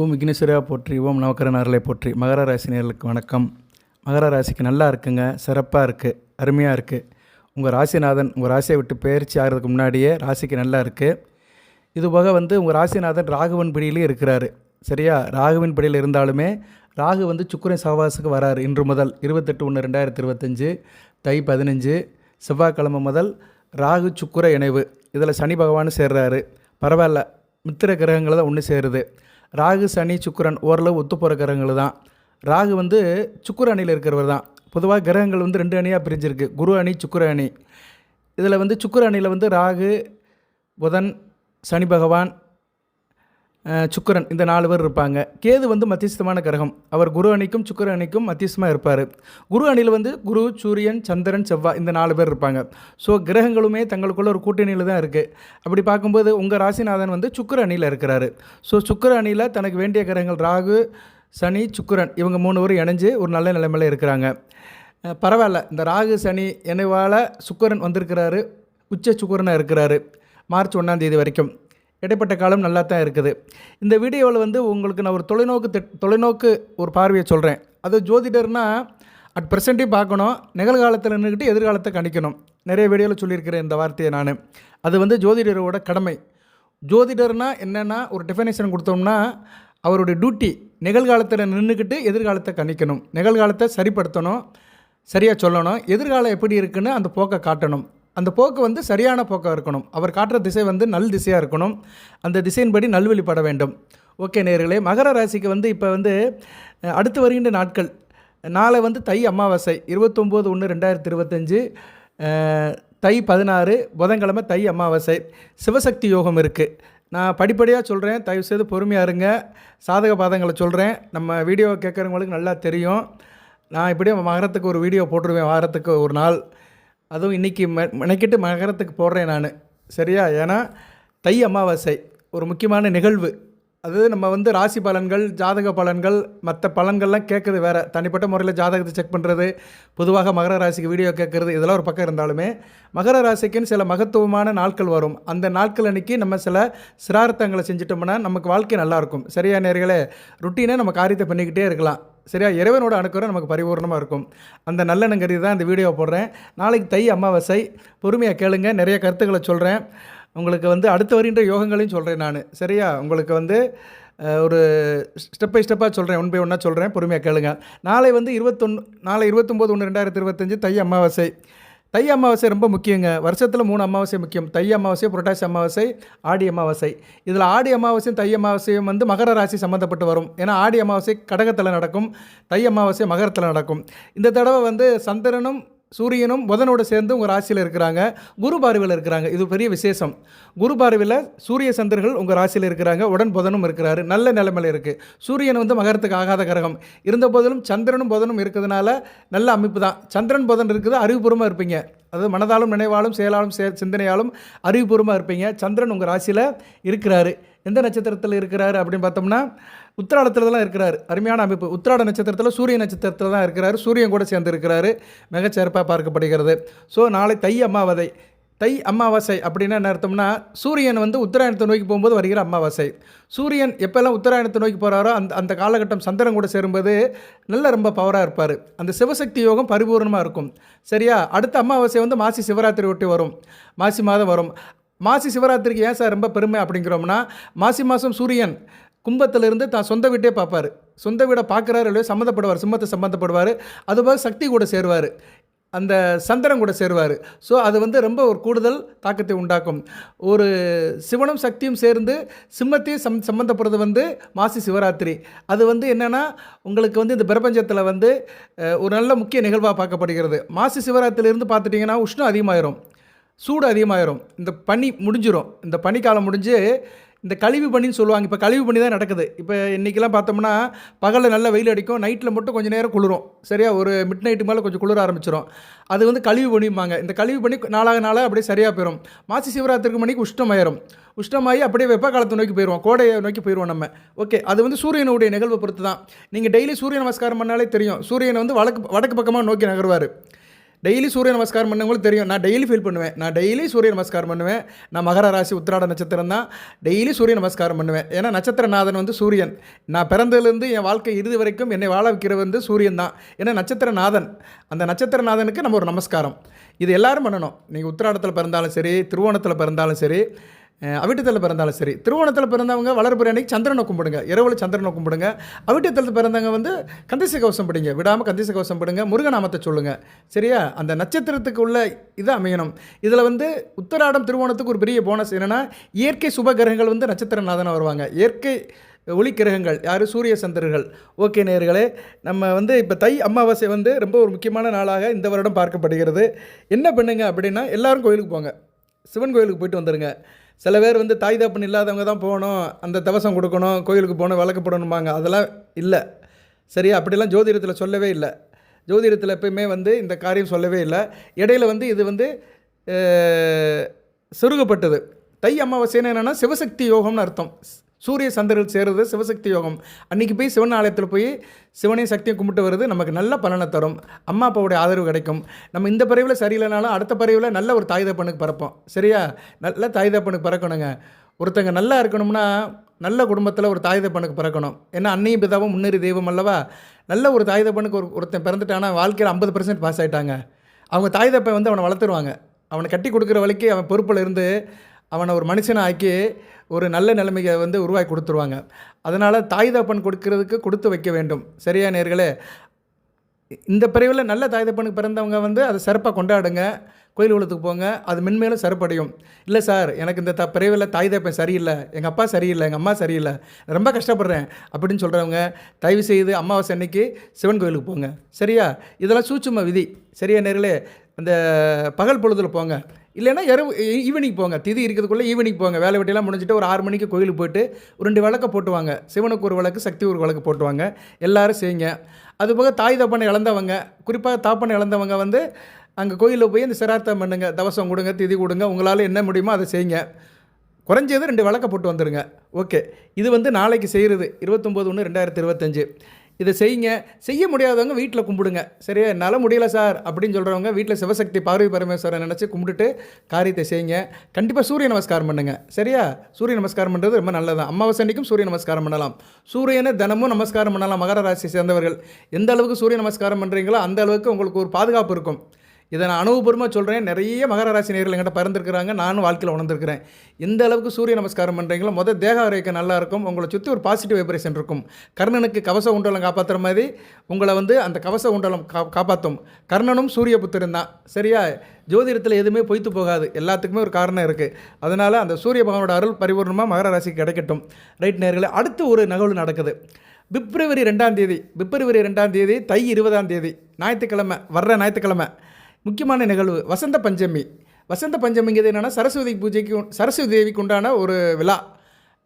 ஓம் விக்னேஸ்வரா போற்றி ஓம் நவக்கரனார்களை போற்றி. மகர ராசி நேர்களுக்கு வணக்கம். மகர ராசிக்கு நல்லா இருக்குங்க சிறப்பாக இருக்குது அருமையாக இருக்குது உங்கள் ராசிநாதன் உங்கள் ராசியை விட்டு பயிற்சி ஆகிறதுக்கு முன்னாடியே ராசிக்கு நல்லா இருக்குது இது போக வந்து உங்கள் ராசிநாதன் ராகுவன் பிடியிலே இருக்கிறாரு. சரியா? ராகுவின் பிடியில் இருந்தாலுமே ராகு வந்து சுக்கரன் சவாசுக்கு வராரு. இன்று முதல் இருபத்தெட்டு ஒன்று ரெண்டாயிரத்தி இருபத்தஞ்சு தை பதினஞ்சு செவ்வாய்க்கிழமை முதல் ராகு சுக்கிர இணைவு. இதில் சனி பகவான் சேர்றாரு. பரவாயில்ல மித்திர கிரகங்களை தான் ஒன்று சேருது. ராகு சனி சுக்கிரன் ஓரளவு ஒத்து போகிற கிரகங்கள் தான். ராகு வந்து சுக்கர அணியில் இருக்கிறவர் தான். பொதுவாக கிரகங்கள் வந்து ரெண்டு அணியாக பிரிஞ்சிருக்கு. குரு அணி சுக்கிர அணி. இதில் வந்து சுக்கர அணியில் வந்து ராகு புதன் சனி பகவான் சுக்கிரன் இந்த நாலு பேர் இருப்பாங்க. கேது வந்து மத்தியஸ்தமான கிரகம். அவர் குரு அணிக்கும் சுக்கிர அணிக்கும் மத்தியஸ்தமாக இருப்பார். குரு அணியில் வந்து குரு சூரியன் சந்திரன் செவ்வாய் இந்த நாலு பேர் இருப்பாங்க. ஸோ கிரகங்களுமே தங்களுக்குள்ள ஒரு கூட்டணியில் தான் இருக்குது அப்படி பார்க்கும்போது உங்கள் ராசிநாதன் வந்து சுக்கர அணியில் இருக்கிறாரு. ஸோ சுக்கிர அணியில் தனக்கு வேண்டிய கிரகங்கள் ராகு சனி சுக்கரன் இவங்க மூணு பேரும் இணைஞ்சு ஒரு நல்ல நிலைமையில் இருக்கிறாங்க. பரவாயில்ல. இந்த ராகு சனி இணைவால் சுக்கரன் வந்திருக்கிறாரு. உச்ச சுக்கரனாக இருக்கிறாரு. மார்ச் ஒன்றாம் தேதி வரைக்கும். இடைப்பட்ட காலம் நல்லா தான் இருக்குது. இந்த வீடியோவில் வந்து உங்களுக்கு நான் ஒரு தொலைநோக்கு தொலைநோக்கு ஒரு பார்வையை சொல்கிறேன் அது ஜோதிடர்னால் அட் ப்ரெசண்ட்டையும் பார்க்கணும் நிகழ்காலத்தில் நின்றுக்கிட்டு எதிர்காலத்தை கணிக்கணும். நிறைய வீடியோவில் சொல்லியிருக்கிறேன் இந்த வார்த்தையை நான். அது வந்து ஜோதிடரோட கடமை. ஜோதிடர்னால் என்னென்னா ஒரு டெஃபினேஷன் கொடுத்தோம்னா அவருடைய டியூட்டி நிகழ்காலத்தில் நின்றுக்கிட்டு எதிர்காலத்தை கணிக்கணும். நிகழ்காலத்தை சரிப்படுத்தணும் சரியாக சொல்லணும். எதிர்காலம் எப்படி இருக்குன்னு அந்த போக்கை காட்டணும். அந்த போக்கு வந்து சரியான போக்காக இருக்கணும். அவர் காட்டுற திசை வந்து நல் திசையாக இருக்கணும். அந்த திசையின்படி நல்வெளிப்பட வேண்டும். ஓகே நேர்களே மகர ராசிக்கு வந்து இப்போ வந்து அடுத்து வருகின்ற நாட்கள். நாளை வந்து தை அமாவாசை இருபத்தொம்போது ஒன்று ரெண்டாயிரத்தி இருபத்தஞ்சு தை பதினாறு புதன்கிழமை தை அமாவாசை. சிவசக்தி யோகம் இருக்குது நான் படிப்படியாக சொல்கிறேன் தயவுசெய்து பொறுமையாக இருங்க. சாதக பாதங்களை சொல்கிறேன் நம்ம வீடியோ கேட்குறவங்களுக்கு நல்லா தெரியும். நான் இப்படியே மகரத்துக்கு ஒரு வீடியோ போட்டுருவேன் வாரத்துக்கு ஒரு நாள். அதுவும் இன்றைக்கி மெ மெனக்கிட்டு மகரத்துக்கு போடுறேன் நான். சரியா? ஏன்னா தை அமாவாசை ஒரு முக்கியமான நிகழ்வு. அது நம்ம வந்து ராசி பலன்கள் ஜாதக பலன்கள் மற்ற பலன்கள்லாம் கேட்குறது வேறு. தனிப்பட்ட முறையில் ஜாதகத்தை செக் பண்ணுறது பொதுவாக மகர ராசிக்கு வீடியோ கேட்குறது இதெல்லாம் ஒரு பக்கம் இருந்தாலுமே மகர ராசிக்குன்னு சில மகத்துவமான நாட்கள் வரும். அந்த நாட்கள் அன்றைக்கி நம்ம சில சிரார்த்தங்களை செஞ்சிட்டோம்னா நமக்கு வாழ்க்கை நல்லாயிருக்கும் சரியா நேர்களே? ருட்டீனாக நம்ம காரியத்தை பண்ணிக்கிட்டே இருக்கலாம். சரியா? இறைவனோட அணுக்குறை நமக்கு பரிபூர்ணமாக இருக்கும். அந்த நல்லெண்ணம் கருதி தான் இந்த வீடியோ போடுறேன். நாளைக்கு தை அமாவாசை. பொறுமையாக கேளுங்க. நிறைய கருத்துக்களை சொல்கிறேன் உங்களுக்கு வந்து அடுத்து வருகின்ற யோகங்களையும் சொல்கிறேன் நான். சரியா? உங்களுக்கு வந்து ஒரு ஸ்டெப் பை ஸ்டெப்பாக சொல்கிறேன் ஒன் பை ஒன்னாக சொல்கிறேன் பொறுமையாக கேளுங்க. நாளை வந்து இருபத்தொன்று நாளை இருபத்தொம்போது ஒன்று ரெண்டாயிரத்தி இருபத்தஞ்சு தை அமாவாசை. தை அமாவாசை ரொம்ப முக்கியங்க. வருஷத்தில் மூணு அமாவாசை முக்கியம். தை அமாவாசை புரட்டாசி அமாவாசை ஆடி அமாவாசை. இதில் ஆடி அமாவாசையும் தை அமாவாசையும் வந்து மகர ராசி சம்மந்தப்பட்டு வரும். ஏன்னா ஆடி அமாவாசை கடகத்தில் நடக்கும். தை அமாவாசை மகரத்தில் நடக்கும். இந்த தடவை வந்து சந்திரனும் சூரியனும் புதனோடு சேர்ந்து உங்கள் ராசியில் இருக்கிறாங்க. குரு பார்வையில் இருக்கிறாங்க. இது பெரிய விசேஷம். குரு பார்வையில் சூரிய சந்திரர்கள் உங்கள் ராசியில் இருக்கிறாங்க. உடன் புதனும் இருக்கிறாரு. நல்ல நிலைமையில் இருக்குது சூரியன் வந்து மகரத்துக்கு ஆகாத கிரகம். இருந்த போதிலும் சந்திரனும் புதனும் இருக்கிறதுனால நல்ல அமைப்பு தான். சந்திரன் புதன் இருக்குது. அறிவுபூர்வமாக இருப்பீங்க. அதாவது மனதாலும் நினைவாலும் செயலாலும் சே சிந்தனையாலும் அறிவுபூர்வமாக இருப்பீங்க. சந்திரன் உங்கள் ராசியில் இருக்கிறாரு. எந்த நட்சத்திரத்தில் இருக்கிறாரு அப்படின்னு பார்த்தோம்னா உத்திராடத்தில் தான் இருக்கிறாரு. அருமையான அமைப்பு. உத்திராட நட்சத்திரத்தில் சூரிய நட்சத்திரத்தில் தான் இருக்கிறார். சூரியன் கூட சேர்ந்து இருக்கிறாரு. மிகச்சிறப்பாக பார்க்கப்படுகிறது. ஸோ நாளை தை அமாவாதை தை அமாவாசை அப்படின்னா என்ன அர்த்தம்னா சூரியன் வந்து உத்தராயணத்தை நோக்கி போகும்போது வருகிற அமாவாசை. சூரியன் எப்போல்லாம் உத்தராயணத்தை நோக்கி போகிறாரோ அந்த அந்த காலகட்டம் சந்திரன் கூட சேரும்போது நல்ல ரொம்ப பவராக இருப்பார். அந்த சிவசக்தி யோகம் பரிபூர்ணமாக இருக்கும். சரியா? அடுத்த அமாவாசை வந்து மாசி சிவராத்திரி ஒட்டி வரும். மாசி மாதம் வரும். மாசி சிவராத்திரிக்கு ஏன் சார் ரொம்ப பெருமை அப்படிங்கிறோம்னா மாசி மாதம் சூரியன் கும்பத்திலிருந்து தான் சொந்த வீட்டே பார்ப்பார். சொந்த வீடை பார்க்குறாரு இல்லையோ சம்மந்தப்படுவார் சிம்மத்தை சம்மந்தப்படுவார். அதுபோக சக்தி கூட சேருவார். அந்த சந்திரன் கூட சேருவார். ஸோ அது வந்து ரொம்ப ஒரு கூடுதல் தாக்கத்தை உண்டாக்கும். ஒரு சிவனும் சக்தியும் சேர்ந்து சிம்மத்தையும் சம் சம்மந்தப்படுறது வந்து மாசி சிவராத்திரி. அது வந்து என்னென்னா உங்களுக்கு வந்து இந்த பிரபஞ்சத்தில் வந்து ஒரு நல்ல முக்கிய நிகழ்வாக பார்க்கப்படுகிறது. மாசி சிவராத்திரியிலேருந்து பார்த்துட்டிங்கன்னா உஷ்ணம் அதிகமாயிரும். சூடு அதிகமாகிடும் இந்த பனி முடிஞ்சிடும் இந்த பனிக்காலம் முடிஞ்சு இந்த கழிவு பனின்னு சொல்லுவாங்க. இப்போ கழிவு பனி தான் நடக்குது. இப்போ இன்றைக்கெல்லாம் பார்த்தோம்னா பகலில் நல்ல வெயில் அடிக்கும். நைட்டில் மட்டும் கொஞ்சம் நேரம் குளிரும். சரியா? ஒரு மிட் நைட்டு மேலே கொஞ்சம் குளிர ஆரம்பிச்சிடும் அது வந்து கழிவு பனிம்பாங்க. இந்த கழிவு பனி நாளாக நாளாக அப்படியே சரியாக போயிடும் மாசி சிவராத்திரிக்கு மணிக்கு உஷ்ணமாயிரும். உஷ்ணமாகி அப்படியே வெப்ப காலத்தை நோக்கி போயிடுவோம் கோடையை நோக்கி போயிடுவோம் நம்ம. ஓகே. அது வந்து சூரியனுடைய நிகழ்வை பொறுத்து தான் நீங்கள் டெய்லி சூரிய நமஸ்காரம் பண்ணாலே தெரியும். சூரியனை வந்து வடக்கு வடக்கு பக்கமாக நோக்கி நகருவார். டெய்லி சூரிய நமஸ்காரம் பண்ணவங்களுக்கு தெரியும். நான் டெய்லி ஃபீல் பண்ணுவேன். நான் டெய்லி சூரிய நமஸ்காரம் பண்ணுவேன். நான் மகர ராசி உத்திராட நட்சத்திரம் தான் டெய்லி சூரிய நமஸ்காரம் பண்ணுவேன். ஏன்னா நட்சத்திரநாதன் வந்து சூரியன். நான் பிறந்ததுலேருந்து என் வாழ்க்கை இறுதி வரைக்கும் என்னை வாழ வைக்கிறது வந்து சூரியன் தான். ஏன்னா நட்சத்திரநாதன். அந்த நட்சத்திரநாதனுக்கு நம்ம ஒரு நமஸ்காரம். இது எல்லாரும் பண்ணணும். நீங்கள் உத்திராடத்தில் பிறந்தாலும் சரி திருவோணத்தில் பிறந்தாலும் சரி அவிட்டத்தில் பிறந்தாலும் சரி திருவோணத்தில் பிறந்தவங்க வளர்ப்புற அன்னைக்கு சந்திரனை கும்பிடுங்க. இரவில் சந்திரனை கும்பிடுங்க. அவிட்டத்தில் பிறந்தவங்க வந்து கந்தச கவசம் படிங்க. விடாமல் கந்தச கவசம் படுங்க முருகநாமத்தை சொல்லுங்கள் சரியா? அந்த நட்சத்திரத்துக்கு உள்ள இது அமையணும். இதில் வந்து உத்தராடம் திருவோணத்துக்கு ஒரு பெரிய போனஸ் என்னென்னா இயற்கை சுப கிரகங்கள் வந்து நட்சத்திரநாதனாக வருவாங்க. இயற்கை ஒளி கிரகங்கள் யார்? சூரிய சந்திரர்கள். ஓகே நேர்களே நம்ம வந்து இப்போ தை அமாவாசை வந்து ரொம்ப ஒரு முக்கியமான நாளாக இந்த வருடம் பார்க்கப்படுகிறது. என்ன பண்ணுங்க அப்படின்னா எல்லாரும் கோயிலுக்கு போங்க. சிவன் கோயிலுக்கு போயிட்டு வந்துடுங்க சில பேர் வந்து தாய் தப்பன் இல்லாதவங்க தான் போகணும் அந்த தவசம் கொடுக்கணும் கோயிலுக்கு போகணும் விளக்கு போடணும்பாங்க. அதெல்லாம் இல்லை. சரியா? அப்படிலாம் ஜோதிடத்தில் சொல்லவே இல்லை. ஜோதிடத்தில் எப்பயுமே வந்து இந்த காரியம் சொல்லவே இல்லை. இடையில வந்து இது வந்து அஹ், தை அமாவாசைன்னு என்னென்னா சிவசக்தி யோகம்னு அர்த்தம். சூரிய சந்திரர்கள் சேர்றது சிவசக்தி யோகம். அன்றைக்கி போய் சிவன் ஆலயத்தில் போய் சிவனையும் சக்தியும் கும்பிட்டு வருது நமக்கு நல்ல பலனை தரும். அம்மா அப்பாவுடைய ஆதரவு கிடைக்கும். நம்ம இந்த பறவையில் சரியில்லைனாலும் அடுத்த பறவையில் நல்ல ஒரு தாய் தப்பனுக்கு பிறப்போம். சரியா? நல்ல தாய் தப்பனுக்கு பிறக்கணுங்க. ஒருத்தங்க நல்லா இருக்கணும்னா நல்ல குடும்பத்தில் ஒரு தாய் தப்பனுக்கு பிறக்கணும். ஏன்னா அன்னையும் பிதாவும் முன்னேறி தெய்வம் அல்லவா? நல்ல ஒரு தாய் தப்பனுக்கு ஒரு ஒருத்தன் பிறந்துட்டானா வாழ்க்கையில் ஐம்பது பர்சன்ட் பாஸ் ஆகிட்டாங்க அவங்க தாய் தப்பை வந்து அவனை வளர்த்துருவாங்க. அவனை கட்டி கொடுக்குற வழிக்கு அவன் பொறுப்பில் இருந்து அவனை ஒரு மனுஷனை ஆக்கி ஒரு நல்ல நிலைமையை வந்து உருவாக்கி கொடுத்துருவாங்க. அதனால் தாய் தப்பன் கொடுக்கறதுக்கு கொடுத்து வைக்க வேண்டும். சரியா நேர்களே? இந்த பிரிவில் நல்ல தாய் தப்பனுக்கு பிறந்தவங்க வந்து அதை சிறப்பாக கொண்டாடுங்க. கோயில் குளத்துக்கு போங்க. அது மென்மேலும் சிறப்படையும். இல்லை சார் எனக்கு இந்த த பிரிவில் தாய் தப்பன் சரியில்லை எங்கள் அப்பா சரியில்லை எங்கள் அம்மா சரியில்லை ரொம்ப கஷ்டப்படுறேன் அப்படின்னு சொல்கிறவங்க தயவு செய்து அமாவாசை அன்னைக்கு சிவன் கோயிலுக்கு போங்க. சரியா? இதெல்லாம் சூட்சும விதி. சரியா நேர்களே? அந்த பகல் பொழுதில் போங்க. இல்லைன்னா இரவு ஈவினிங் போங்க. திதி இருக்கிறதுக்குள்ளே ஈவினிங் போங்க. வேலை வெட்டியெல்லாம் முடிஞ்சுட்டு ஒரு ஆறு மணிக்கு கோயிலுக்கு போயிட்டு ஒரு ரெண்டு விளக்க போட்டுவாங்க. சிவனுக்கு ஒரு விளக்கு சக்தி ஒரு விளக்கு போட்டுவாங்க. எல்லாரும் செய்யுங்க அதுபோக தாய் தப்பனை இழந்தவங்க குறிப்பாக தாப்பனை இழந்தவங்க வந்து அங்கே கோயிலில் போய் இந்த சிரார்த்தம் பண்ணுங்க. தவசம் கொடுங்க திதி கொடுங்க. உங்களால் என்ன முடியுமோ அதை செய்யுங்க குறைஞ்சது ரெண்டு விளக்க போட்டு வந்துடுங்க ஓகே. இது வந்து நாளைக்கு செய்கிறது இருபத்தொம்போது ஒன்று ரெண்டாயிரத்தி இருபத்தஞ்சு. இதை செய்யுங்க. செய்ய முடியாதவங்க வீட்டில் கும்பிடுங்க. சரியா? என்னால் முடியல சார் அப்படின்னு சொல்கிறவங்க வீட்டில் சிவசக்தி பார்வதி பரமேஸ்வரன் நினச்சி கும்பிட்டுட்டு காரியத்தை செய்யுங்க. கண்டிப்பாக சூரிய நமஸ்காரம் பண்ணுங்கள் சரியா? சூரிய நமஸ்காரம் பண்ணுறது ரொம்ப நல்லது அமாவாசை அன்றைக்கும் சூரிய நமஸ்காரம் பண்ணலாம். சூரியனை தினமும் நமஸ்காரம் பண்ணலாம். மகர ராசி சேர்ந்தவர்கள். எந்த அளவுக்கு சூரிய நமஸ்காரம் பண்ணுறீங்களோ அந்த அளவுக்கு உங்களுக்கு ஒரு பாதுகாப்பு இருக்கும். இதை நான் அனுபவபூர்வமாக சொல்கிறேன் நிறைய மகர ராசி நேர்கள் என்கிட்ட பறந்துருக்கிறாங்க நானும் வாழ்க்கையில் உணர்ந்திருக்கிறேன். எந்த அளவுக்கு சூரிய நமஸ்காரம் பண்ணுறீங்களோ மொதல் தேக ஆரோக்கியம் நல்லா இருக்கும். உங்களை சுற்றி ஒரு பாசிட்டிவ் வைப்ரேஷன் இருக்கும். கர்ணனுக்கு கவச உண்டலம் காப்பாற்றுற மாதிரி உங்களை வந்து அந்த கவச உண்டலம் கா காப்பாற்றும் கர்ணனும் சூரிய புத்திரன் தான். சரியா? ஜோதிடத்தில் எதுவுமே பொய்த்து போகாது. எல்லாத்துக்குமே ஒரு காரணம் இருக்குது அதனால் அந்த சூரிய பகவானோட அருள் பரிபூர்ணமாக மகர ராசிக்கு கிடைக்கட்டும். ரைட் நேர்களை அடுத்து ஒரு நிகழ்வு நடக்குது. பிப்ரவரி ரெண்டாம் தேதி பிப்ரவரி ரெண்டாம் தேதி தை இருபதாம் தேதி ஞாயிற்றுக்கிழமை வர்ற ஞாயிற்றுக்கிழமை. முக்கியமான நிகழ்வு வசந்த பஞ்சமி. வசந்த பஞ்சமிங்கிறது என்னென்னா சரஸ்வதி பூஜைக்கு சரஸ்வதி தேவிக்கு உண்டான ஒரு விழா.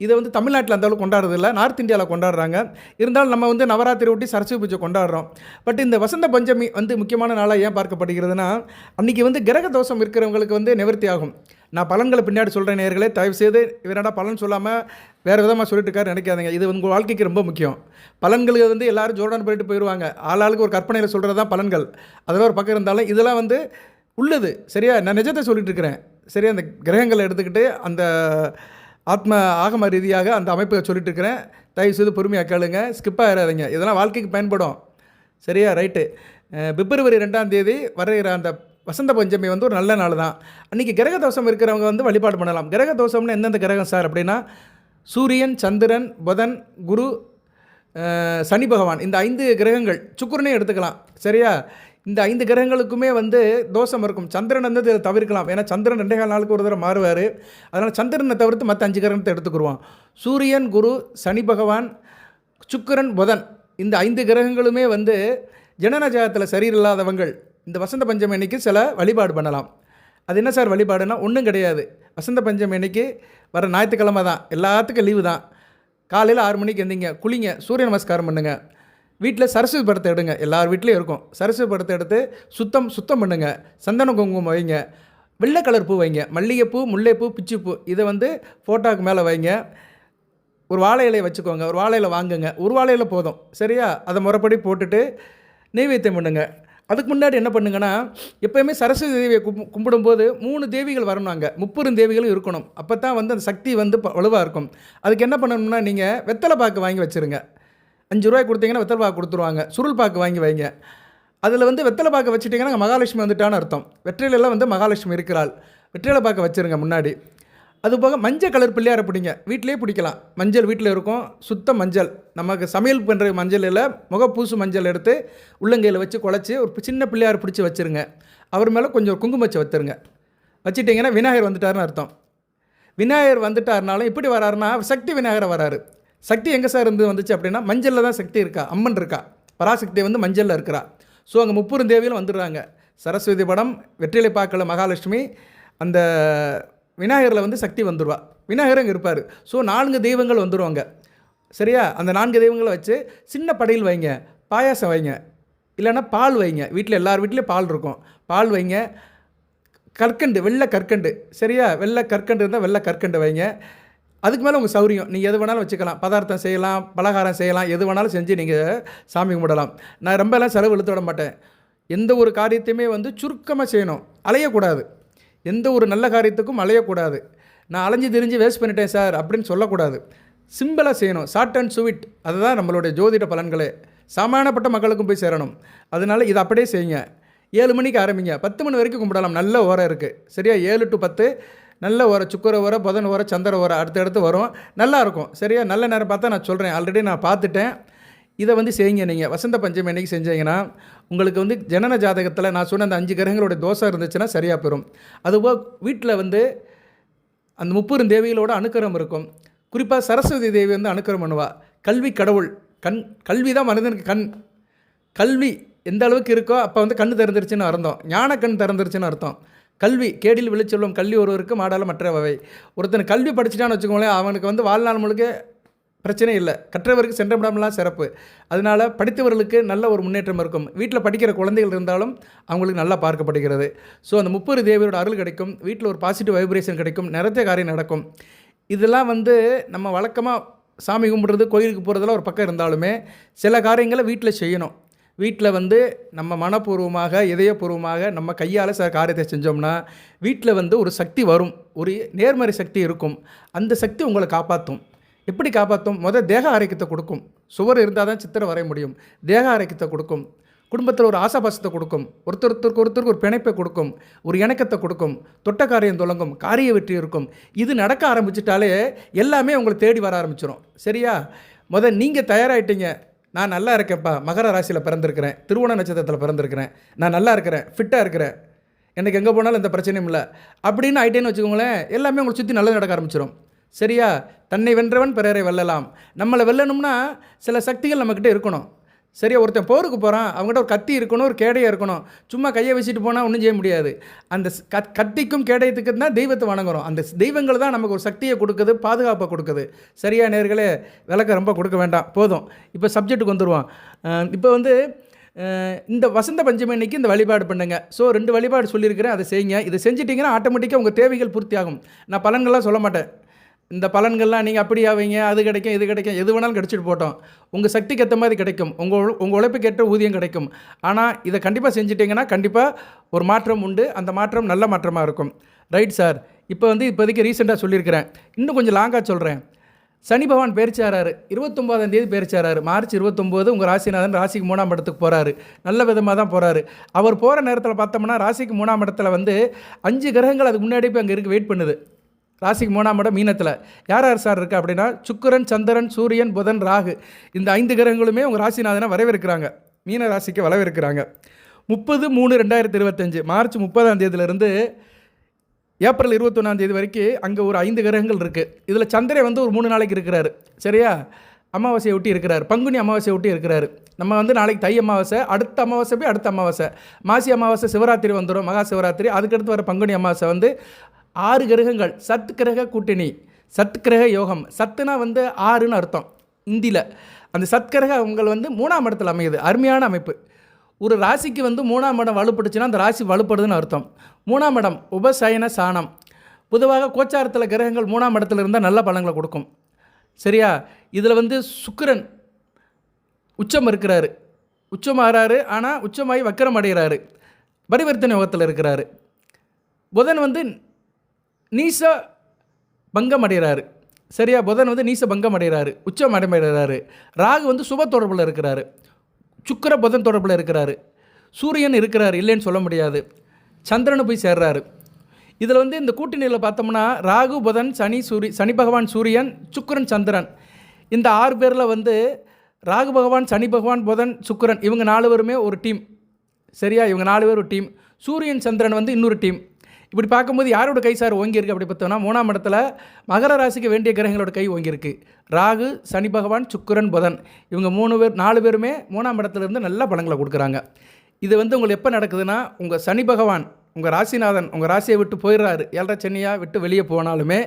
இதை வந்து தமிழ்நாட்டில் அந்தளவு கொண்டாடுறதில்ல. நார்த் இந்தியாவில் கொண்டாடுறாங்க. இருந்தாலும் நம்ம வந்து நவராத்திரி ஒட்டி சரஸ்வதி பூஜை கொண்டாடுறோம். பட் இந்த வசந்த பஞ்சமி வந்து முக்கியமான நாளாக ஏன் பார்க்கப்படுகிறதுனா அன்றைக்கி வந்து கிரக தோஷம் இருக்கிறவங்களுக்கு வந்து நிவர்த்தி ஆகும். நான் பலன்களை பின்னாடி சொல்கிறேன் நேர்களே தயவு செய்து இவரடா பலன் சொல்லாமல் வேறு விதமாக சொல்லிட்டு இருக்காரு நினைக்காதீங்க. இது உங்கள் வாழ்க்கைக்கு ரொம்ப முக்கியம். பலன்களுக்கு வந்து எல்லோரும் ஜோர்டான் போயிட்டு போயிடுவாங்க ஆளாளுக்கு ஒரு கற்பனையில் சொல்கிறது தான் பலன்கள். அதெல்லாம் ஒரு பக்கம் இருந்தாலும் இதெல்லாம் வந்து உள்ளது. சரியா? நான் நிஜத்தை சொல்லிட்டு இருக்கிறேன். சரியா? அந்த கிரகங்களை எடுத்துக்கிட்டு அந்த ஆத்ம ஆகம ரீதியாக அந்த அமைப்பை சொல்லிட்டு இருக்கிறேன் தயவு செய்து பொறுமையாக கேளுங்க. ஸ்கிப் ஆகிடாதீங்க இதெல்லாம் வாழ்க்கைக்கு பயன்படும். சரியா? ரைட்டு பிப்ரவரி ரெண்டாம் தேதி வருகிற அந்த வசந்த பஞ்சமி வந்து ஒரு நல்ல நாள் தான். அன்றைக்கி கிரக தோஷம் இருக்கிறவங்க வந்து வழிபாடு பண்ணலாம். கிரக தோஷம்னு எந்தெந்த கிரகம் சார் அப்படின்னா சூரியன் சந்திரன் புதன் குரு சனி பகவான். இந்த ஐந்து கிரகங்கள் சுக்கிரனே எடுத்துக்கலாம். சரியா? இந்த ஐந்து கிரகங்களுக்குமே வந்து தோஷம் இருக்கும். சந்திரன் வந்து இதை தவிர்க்கலாம். ஏன்னா சந்திரன் ரெண்டே கால் நாளுக்கு ஒரு தடவை மாறுவார். அதனால் சந்திரனை தவிர்த்து மற்ற அஞ்சு கிரகத்தை எடுத்துக்கிடுவான் சூரியன் குரு சனி பகவான் சுக்கிரன் புதன். இந்த ஐந்து கிரகங்களுமே வந்து ஜனன ஜாகத்தில் சரியில்லாதவங்கள். இந்த வசந்த பஞ்சமி அன்னைக்கு சில வழிபாடு பண்ணலாம். அது என்ன சார் வழிபாடுனா ஒன்றும் கிடையாது. வசந்த பஞ்சமி அன்னைக்கு வர ஞாயிற்றுக்கிழமை தான். எல்லாத்துக்கும் லீவு தான். காலையில் ஆறு மணிக்கு எந்திங்க குளிங்க சூரிய நமஸ்காரம் பண்ணுங்கள் வீட்டில் சரஸ்வதி படத்தை எடுங்க. எல்லார் வீட்லேயும் இருக்கும். சரஸ்வதி படத்தை எடுத்து சுத்தம் சுத்தம் பண்ணுங்க. சந்தன குங்குமம் வைங்க. வெள்ளை கலர் பூ வைங்க. மல்லிகைப்பூ முல்லைப்பூ பிச்சிப்பூ இதை வந்து ஃபோட்டோவுக்கு மேலே வைங்க. ஒரு வாழை இலையை வச்சுக்கோங்க. ஒரு வாழை இலை வாங்குங்க. ஒரு வாழை இலை போதும். சரியா? அதை முறைப்படி போட்டுட்டு நெய்வேத்தியம் பண்ணுங்க. அதுக்கு முன்னாடி என்ன பண்ணுங்கன்னா எப்போயுமே சரஸ்வதி தேவியை கும் கும்பிடும்போது மூணு தேவிகள் வரணும் அங்கே. முப்பெரும் தேவிகளும் இருக்கணும். அப்போ தான் வந்து அந்த சக்தி வந்து ப- இருக்கும். அதுக்கு என்ன பண்ணணும்னா நீங்கள் வெத்தலை பாக்கு வாங்கி வச்சுருங்க. அஞ்சு ரூபாய் கொடுத்தீங்கன்னா வெத்தலை பாக்கு கொடுத்துருவாங்க. சுருள் பாக்கு வாங்கி வைங்க. அதில் வந்து வெத்தலை பாக்க வச்சுட்டிங்கன்னா மகாலட்சுமி வந்துட்டான்னு அர்த்தம். வெற்றிலையெல்லாம் வந்து மகாலட்சுமி இருக்கிறாள். வெற்றிலை பாக்க வச்சுருங்க முன்னாடி. அது போக மஞ்சள் கலர் பிள்ளையாரை பிடிங்க. வீட்டிலேயே பிடிக்கலாம். மஞ்சள் வீட்டில் இருக்கும். சுத்த மஞ்சள். நமக்கு சமையல் பண்ணுற மஞ்சளில் முகப்பூசு மஞ்சள் எடுத்து உள்ளங்கையில் வச்சு குழச்சி ஒரு சின்ன பிள்ளையார் பிடிச்சி வச்சுருங்க. அவர் மேலே கொஞ்சம் குங்குமத்தை வச்சுருங்க வச்சுட்டிங்கன்னா விநாயகர் வந்துட்டாருன்னு அர்த்தம். விநாயகர் வந்துட்டாருனாலும் இப்படி வராருன்னா சக்தி விநாயகரை வராரு. சக்தி எங்கே சார் இருந்து வந்துச்சு அப்படின்னா மஞ்சளில் தான் சக்தி இருக்கா? அம்மன் இருக்கா? பராசக்தி வந்து மஞ்சளில் இருக்கிறா. ஸோ அங்கே முப்பெரும் தேவியில் வந்துடுறாங்க. சரஸ்வதி படம் வெற்றிலை பாக்கல மகாலட்சுமி அந்த விநாயகரில் வந்து சக்தி வந்துடுவா விநாயகர் அங்கே இருப்பார். ஸோ நான்கு தெய்வங்கள் வந்துடுவாங்க சரியா? அந்த நான்கு தெய்வங்களை வச்சு சின்ன படையில் வைங்க பாயாசம் வைங்க இல்லைன்னா பால் வைங்க. வீட்டில் எல்லார் வீட்லேயும் பால் இருக்கும். பால் வைங்க. கற்கண்டு வெள்ளை கற்கண்டு. சரியா? வெள்ளை கற்கண்டு இருந்தால் வெள்ளை கற்கண்டு வைங்க. அதுக்கு மேலே உங்கள் சௌரியம். நீங்கள் எது வேணாலும் வச்சுக்கலாம். பதார்த்தம் செய்யலாம் பலகாரம் செய்யலாம் எது வேணாலும் செஞ்சு நீங்கள் சாமி கும்பிடலாம். நான் ரொம்பலாம் செலவு இழுத்து விட மாட்டேன். எந்த ஒரு காரியத்தையுமே வந்து சுருக்கமாக செய்யணும். அலையக்கூடாது. எந்த ஒரு நல்ல காரியத்துக்கும் அலையக்கூடாது. நான் அலைஞ்சு திரிஞ்சு வேஸ்ட் பண்ணிட்டேன் சார் அப்படின்னு சொல்லக்கூடாது. சிம்பிளாக செய்யணும். ஷார்ட் அண்ட் ஸ்வீட் அதுதான் நம்மளுடைய ஜோதிட பலன்களே. சாமானப்பட்ட மக்களுக்கும் போய் சேரணும். அதனால இதை அப்படியே செய்யுங்க. ஏழு மணிக்கு ஆரம்பிங்க. பத்து மணி வரைக்கும் கும்பிடலாம். நல்ல ஓரம் இருக்குது சரியா? ஏழு டு பத்து. நல்ல ஓரம் சுக்கர ஓரம் புதன் ஓரம் சந்திர ஓரம் அடுத்தடுத்து வரும். நல்லா இருக்கும் சரியா? நல்ல நேரம் பார்த்தா நான் சொல்கிறேன் ஆல்ரெடி நான் பார்த்துட்டேன். இதை வந்து செய்யுங்க நீங்கள் வசந்த பஞ்சமி அன்னைக்கு செஞ்சீங்கன்னா உங்களுக்கு வந்து ஜனன ஜாதகத்தில் நான் சொன்ன அந்த அஞ்சு கிரகங்களோட தோசை இருந்துச்சுன்னா சரியாக போயிடும் அதுபோல் வீட்டில் வந்து அந்த முப்பெரும் தேவிகளோட அனுக்கிரம் இருக்கும். குறிப்பாக சரஸ்வதி தேவி வந்து அனுக்கிரம் பண்ணுவாள் கல்வி கடவுள். கண் கல்வி தான் மனிதனுக்கு கண். கல்வி எந்த அளவுக்கு இருக்கோ அப்போ வந்து கண் திறந்துருச்சுன்னு அர்த்தம். ஞான கண் திறந்துருச்சுன்னு அர்த்தம். கல்வி கேடில் விழிச்செல்வம் கல்வி ஒருவருக்கு மாடால மற்றவை ஒருத்தன் கல்வி படிச்சிட்டான்னு வச்சுக்கோங்களேன் அவனுக்கு வந்து வாழ்நாள் முழுக்க பிரச்சனை இல்லை. கற்றவருக்கு சென்றமிடமெல்லாம் சிறப்பு. அதனால் படித்தவர்களுக்கு நல்ல ஒரு முன்னேற்றம் இருக்கும். வீட்டில் படிக்கிற குழந்தைகள் இருந்தாலும் அவங்களுக்கு நல்லா பார்க்கப்படுகிறது. ஸோ அந்த முப்பது தேவியரோட அருள் கிடைக்கும். வீட்டில் ஒரு பாசிட்டிவ் வைப்ரேஷன் கிடைக்கும். நிறைய காரியம் நடக்கும். இதெல்லாம் வந்து நம்ம வழக்கமாக சாமி கும்பிட்றது கோயிலுக்கு போகிறதெல்லாம் ஒரு பக்கம் இருந்தாலுமே சில காரியங்களை வீட்டில் செய்யணும். வீட்டில் வந்து நம்ம மனப்பூர்வமாக இதயபூர்வமாக நம்ம கையால் சில காரியத்தை செஞ்சோம்னா வீட்டில் வந்து ஒரு சக்தி வரும். ஒரு நேர்மறை சக்தி இருக்கும். அந்த சக்தி உங்களை காப்பாற்றும் எப்படி காப்பாற்றும் முதல் தேக ஆரோக்கியத்தை கொடுக்கும். சுவர் இருந்தால் தான் சித்திரம் வரைய முடியும். தேக ஆரோக்கியத்தை கொடுக்கும். குடும்பத்தில் ஒரு ஆசாபாசத்தை கொடுக்கும். ஒருத்தர் ஒருத்தருக்கு ஒருத்தருக்கு ஒரு பிணைப்பை கொடுக்கும். ஒரு இணக்கத்தை கொடுக்கும். தொட்ட காரியம் தொடங்கும். காரிய வெற்றி இருக்கும். இது நடக்க ஆரம்பிச்சிட்டாலே எல்லாமே உங்களை தேடி வர ஆரம்பிச்சிடும் சரியா? முத நீங்கள் தயாராகிட்டீங்க நான் நல்லா இருக்கேன்ப்பா. மகர ராசியில் பிறந்திருக்கிறேன். திருவோண நட்சத்திரத்தில் பிறந்திருக்கிறேன். நான் நல்லா இருக்கிறேன். ஃபிட்டாக இருக்கிறேன். எனக்கு எங்கே போனாலும் எந்த பிரச்சனையும் இல்லை. அப்படின்னு ஆகிட்டேன்னு வச்சுக்கோங்களேன் எல்லாமே உங்களை சுற்றி நல்லது நடக்க ஆரம்பிச்சிடும் சரியா? தன்னை வென்றவன் பிறரை வெல்லலாம். நம்மளை வெல்லணும்னா சில சக்திகள் நம்மக்கிட்ட இருக்கணும். சரியா ஒருத்தன் போருக்கு போகிறான் அவங்ககிட்ட ஒரு கத்தி இருக்கணும் ஒரு கேடையாக இருக்கணும். சும்மா கையை வச்சுட்டு போனால் ஒன்றும் செய்ய முடியாது. அந்த கத் கத்திக்கும் கேடயத்துக்கு தான் தெய்வத்தை வணங்குறோம். அந்த தெய்வங்கள் தான் நமக்கு ஒரு சக்தியை கொடுக்குது பாதுகாப்பை கொடுக்குது. சரியா நேர்களே விளக்க ரொம்ப கொடுக்க வேண்டாம். போதும். இப்போ சப்ஜெக்ட்டுக்கு வந்துடுவோம் இப்போ வந்து இந்த வசந்த பஞ்சமி அன்னைக்கு இந்த வழிபாடு பண்ணுங்க. ஸோ ரெண்டு வழிபாடு சொல்லியிருக்கிறேன். அதை செய்யுங்க. இதை செஞ்சிட்டிங்கன்னா ஆட்டோமேட்டிக்காக உங்கள் தேவைகள் பூர்த்தி ஆகும் நான் பலன்கள்லாம் சொல்ல மாட்டேன். இந்த பலன்கள்லாம் நீங்கள் அப்படி ஆவீங்க அது கிடைக்கும் இது கிடைக்கும் எது வேணாலும் கிடச்சிட்டு போட்டோம். உங்கள் சக்திக்கு ஏற்ற மாதிரி கிடைக்கும். உங்கள் உங்கள் உழைப்புக்கு ஏற்ற ஊதியம் கிடைக்கும். ஆனால் இதை கண்டிப்பாக செஞ்சிட்டிங்கன்னா கண்டிப்பாக ஒரு மாற்றம் உண்டு. அந்த மாற்றம் நல்ல மாற்றமாக இருக்கும். ரைட் சார் இப்போ வந்து இப்போதைக்கு ரீசெண்டாக சொல்லியிருக்கிறேன். இன்னும் கொஞ்சம் லாங்காக சொல்கிறேன் சனி பகவான் பேரிச்சாராரு இருபத்தொம்போதாம் தேதி பேரிச்சாராரு மார்ச் இருபத்தொம்போது உங்கள் ராசிநாதன் ராசிக்கு மூணாம் இடத்துக்கு போகிறாரு நல்ல விதமாக தான் போகிறாரு அவர் போகிற நேரத்தில் பார்த்தோம்னா ராசிக்கு மூணாம் இடத்துல வந்து அஞ்சு கிரகங்கள் அதுக்கு முன்னாடி போய் அங்கே இருக்கு வெயிட் பண்ணுது. ராசிக்கு மூணாம் இடம் மீனத்தில். யார் யார் சார் இருக்கா அப்படின்னா சுக்கரன் சந்திரன் சூரியன் புதன் ராகு. இந்த ஐந்து கிரகங்களுமே உங்கள் ராசிநாதனை வரவேற்கிறாங்க. மீன ராசிக்கு வரவேற்கிறாங்க. முப்பது மூணு ரெண்டாயிரத்தி இருபத்தஞ்சு. மார்ச் முப்பதாம் தேதியிலேருந்து ஏப்ரல் இருபத்தொன்னாம் தேதி வரைக்கும் அங்கே ஒரு ஐந்து கிரகங்கள் இருக்குது இதில் சந்திரன் வந்து ஒரு மூணு நாளைக்கு இருக்கிறாரு. சரியா? அமாவாசையை ஒட்டி இருக்கிறார். பங்குனி அமாவாசையை ஒட்டி இருக்கிறாரு. நம்ம வந்து நாளைக்கு தை அமாவாசை அடுத்த அமாவாசை போய் அடுத்த அமாவாசை. மாசி அமாவாசை சிவராத்திரி வந்துடும் மகா சிவராத்திரி. அதுக்கடுத்து வர பங்குனி அமாவாசை வந்து ஆறு கிரகங்கள். சத் கிரக கூட்டணி. சத் கிரக யோகம். சத்துனா வந்து ஆறுன்னு அர்த்தம். இந்தியில். அந்த சத்கிரக உங்கள் வந்து மூணாம் இடத்துல அமையுது. அருமையான அமைப்பு. ஒரு ராசிக்கு வந்து மூணாம் இடம் வலுப்படுச்சுன்னா அந்த ராசி வலுப்படுதுன்னு அர்த்தம். மூணாம் இடம் உபசயன சாணம். பொதுவாக கோச்சாரத்தில் கிரகங்கள் மூணாம் இடத்துல இருந்தால் நல்ல பலங்களை கொடுக்கும். சரியா? இதில் வந்து சுக்கிரன் உச்சம் இருக்கிறாரு. உச்சமாகிறாரு ஆனால் உச்சமாகி வக்கரம் அடைகிறாரு. பரிவர்த்தனை யோகத்தில் இருக்கிறாரு. புதன் வந்து நீச பங்கம் அடைகிறாரு சரியா? புதன் வந்து நீச பங்கம் அடைகிறாரு உச்சம் அடைகிறாரு. ராகு வந்து சுப தொடர்பில் இருக்கிறாரு. சுக்கர புதன் தொடர்பில் இருக்கிறாரு. சூரியன் இருக்கிறார். இல்லைன்னு சொல்ல முடியாது. சந்திரனு போய் சேர்றாரு. இதில் வந்து இந்த கூட்டணியில் பார்த்தோம்னா ராகு புதன் சனி சூரி சனி பகவான் சூரியன் சுக்கரன் சந்திரன். இந்த ஆறு பேரில் வந்து ராகு பகவான் சனி பகவான் புதன் சுக்கரன் இவங்க நாலு பேருமே ஒரு டீம். சரியா? இவங்க நாலு பேர் ஒரு டீம். சூரியன் சந்திரன் வந்து இன்னொரு டீம். இப்படி பார்க்கும்போது யாரோட கை சார் ஓங்கியிருக்கு அப்படி பார்த்தோம்னா மூணாம் இடத்துல மகர ராசிக்கு வேண்டிய கிரகங்களோட கை ஓங்கியிருக்கு. ராகு சனி பகவான் சுக்கரன் புதன். இவங்க மூணு பேர் நாலு பேருமே மூணாம் இடத்துலேருந்து நல்ல பலங்களை கொடுக்குறாங்க. இது வந்து உங்களுக்கு எப்போ நடக்குதுன்னா உங்கள் சனி பகவான் உங்கள் ராசிநாதன் உங்கள் ராசியை விட்டு போயிடுறாரு. ஏழரை சென்னையாக விட்டு வெளியே போனாலுமே